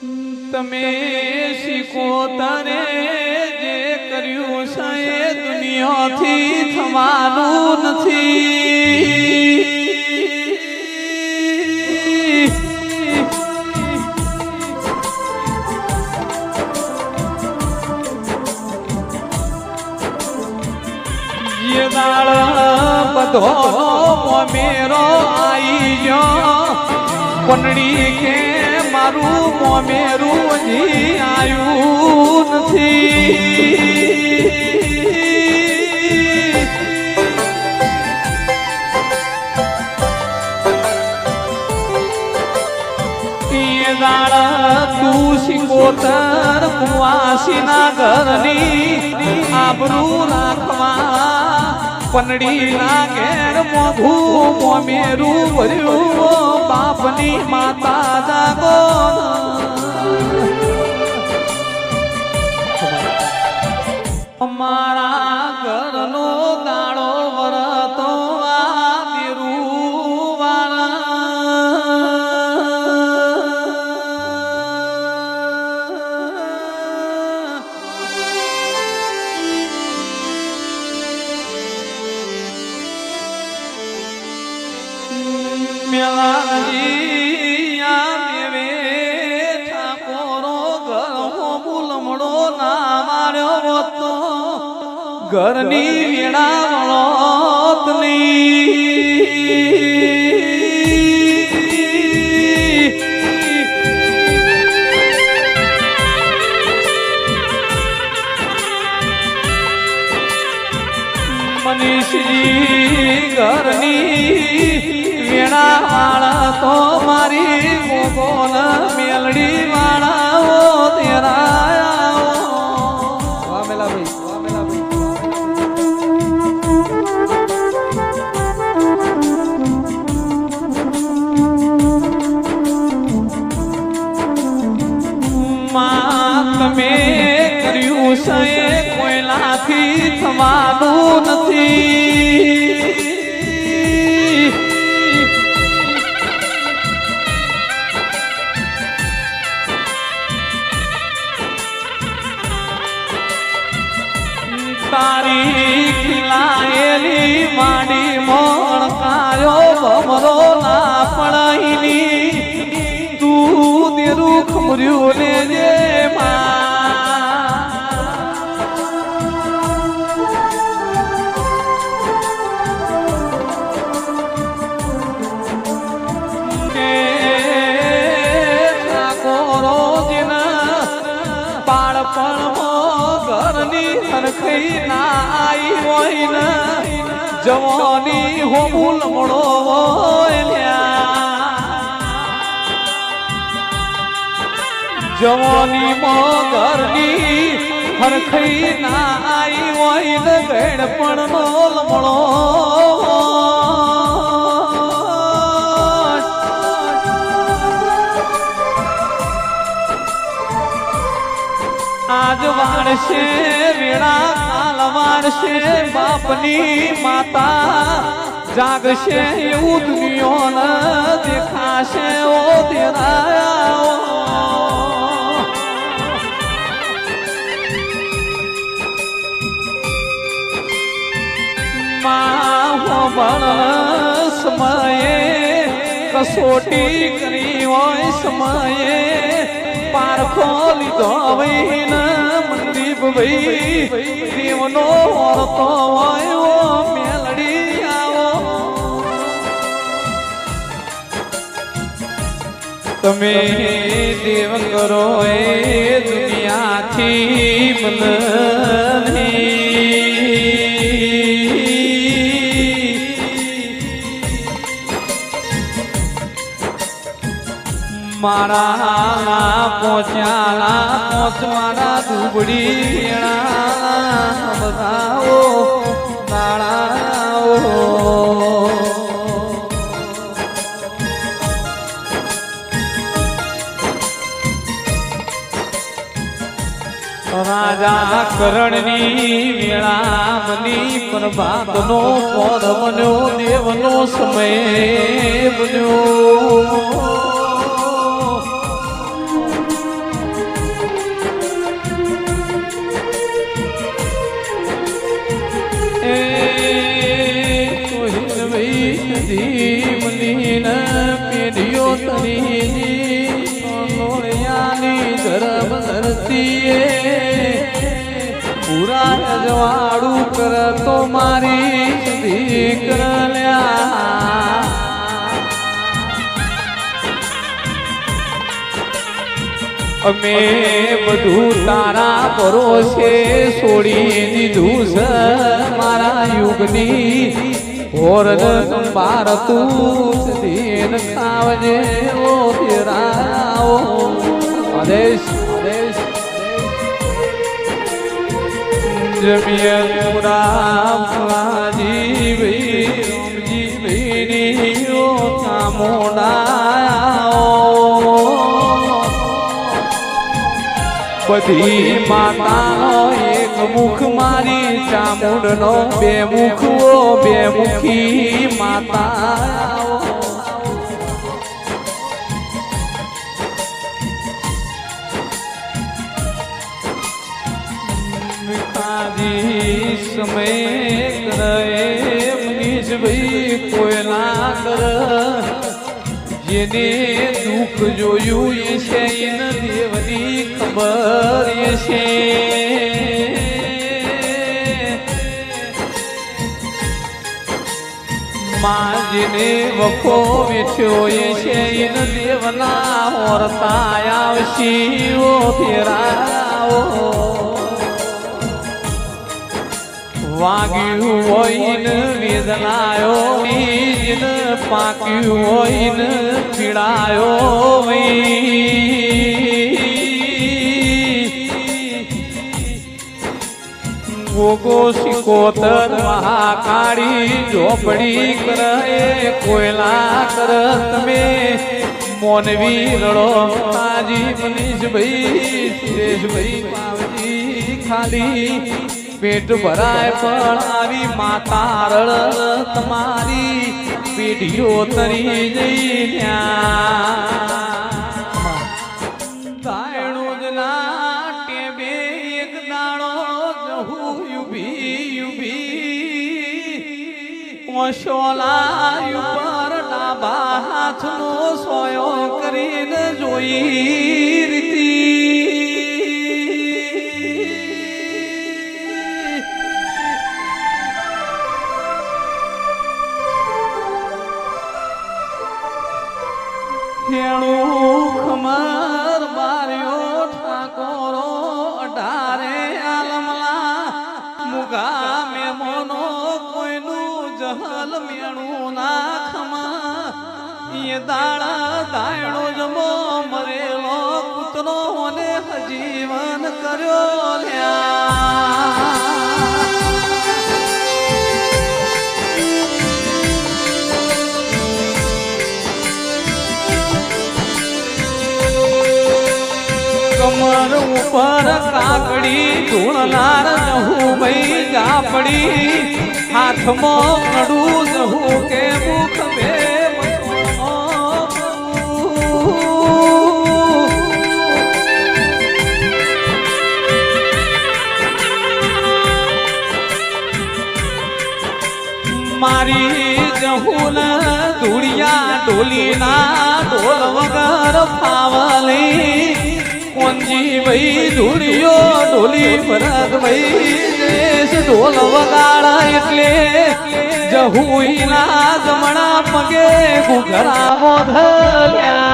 તમે શીખો તને જે કર્યું છે દુનિયાથી થવાનું નથી. જે દાળ બધો મેરો આઈ ગયો. પનડી કે મારું મોમેરું હજી આવ્યું નથી. તું શિકોતર કુવાસીના ઘરની આબરૂ રાખવા પનડી ના ઘેર મોઘું મોમેરું ભર્યું બાપની માતા જાગો ઘરની વેળા મનીષજી ઘરની વેળા વાળા તો મારી મોગોલ મેલડી વાળા ભમરો ના પડાઈની તું દેરું ખમર્યું લેજે બાળપણમાં ઘરની સરખી ના આઈ હોય ને. જવાની હો ભૂલમણો જવાની મગરની હરખઈ ના આઈ હોય ને ગેડપણ નો લમણો આજ વાળશે વેળા વાળશે બાપની માતા. જાગશે એવું દુનિયો દેખાશે ઓ પણ સમયે કસોટી કરી હોય સમયે લીધો વહીને મનદીપ ભાઈ દેવનો તો ઓ મેલડી આવો. તમે દેવ કરો એ દુનિયાથી મને મારા પોચાલા પોચ મારા દુબડી બધાઓ નાળાઓ રાજા કરણની વેળા બની પ્રભાતનો પદ બન્યો, દેવનો સમય બન્યો. અમે બધું તારા ભરોસે છોડી દીધું છે મારા યુગની ઓરદ સંભાર તું દીન ખાવજે ઓ ફેરાઓ. આદેશ જમિયન રામજી બધી માતા એક મુખ મારી ચામુંડનો બે મુખો બે મુખી માતા મિતાજી સમય કરે કોઈ ના કર જેને દુઃખ જોયું એ છે, એને દેવની ખબર એ છે. માજીને વખો વેઠ્યો એ છે, એને દેવના હોરતા આવશે ઓ ફેરાઓ વાગ્યું હોય ને વેદનાયો બીજન પાક્યું હોય ને પીડાયો ગોગો સિકોતર મહાકાળી ઝોપડી કરે, કોયલા કર તમે. મોનવી રડો, તાજી મનીષભાઈ સુરેશભાઈ પાવજી ખાલી. પેટ ભરાય પણ આવી માતા રળ તમારી પેઢીઓ તરી જઈ દાયણું જ ના ટેબે એક દાણો જહું યુભી યુભી. ઓશોલા ઉપર ડાબા હાથનો સોયો કરીને જોઈ રીતી. હેણું ખમર બાર્યો ઠાકોરો અઢારે આલમલા. મુગા મેમોનો કોઈનું જહલ મેણું ના ખમા એ દાડા દાયણો જમો કમર ઉપર કાકડી, ધૂળનાર જહું ભાઈ ગાપડી. હાથમાં કડું જહું કે મુખ બે મારી જહુન ધૂળિયા ઢોલીના ઢોલ વગર ફાવલી. કોંજી ભાઈ ધૂળિયો ઢોલી ભરત ભાઈ ઢોલ વગાડા એટલે જહુઈના જમણા પગે ઘૂઘરા મોધલ્યા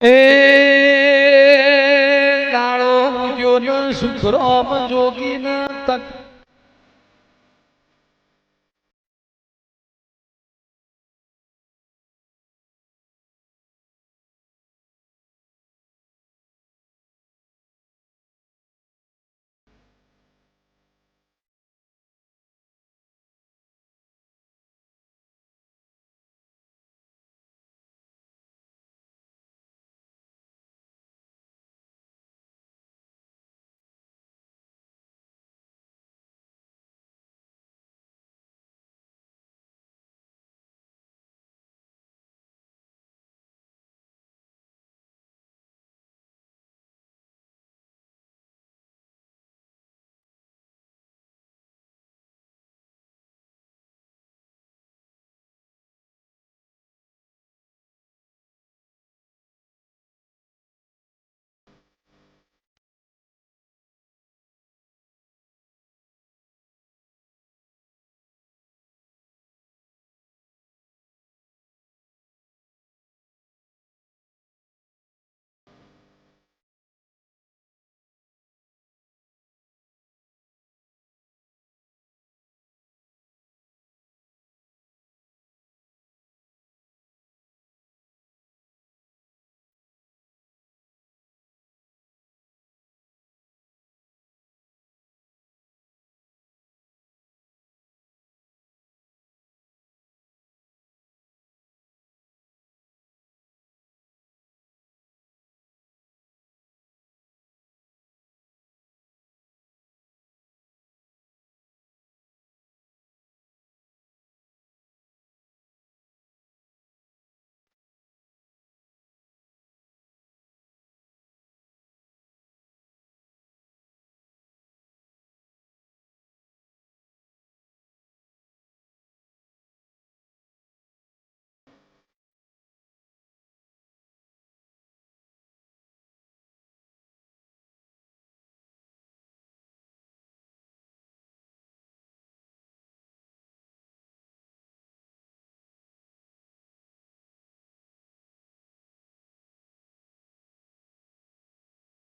એ ઉગ્યો ને સુખરામ જોગીને તક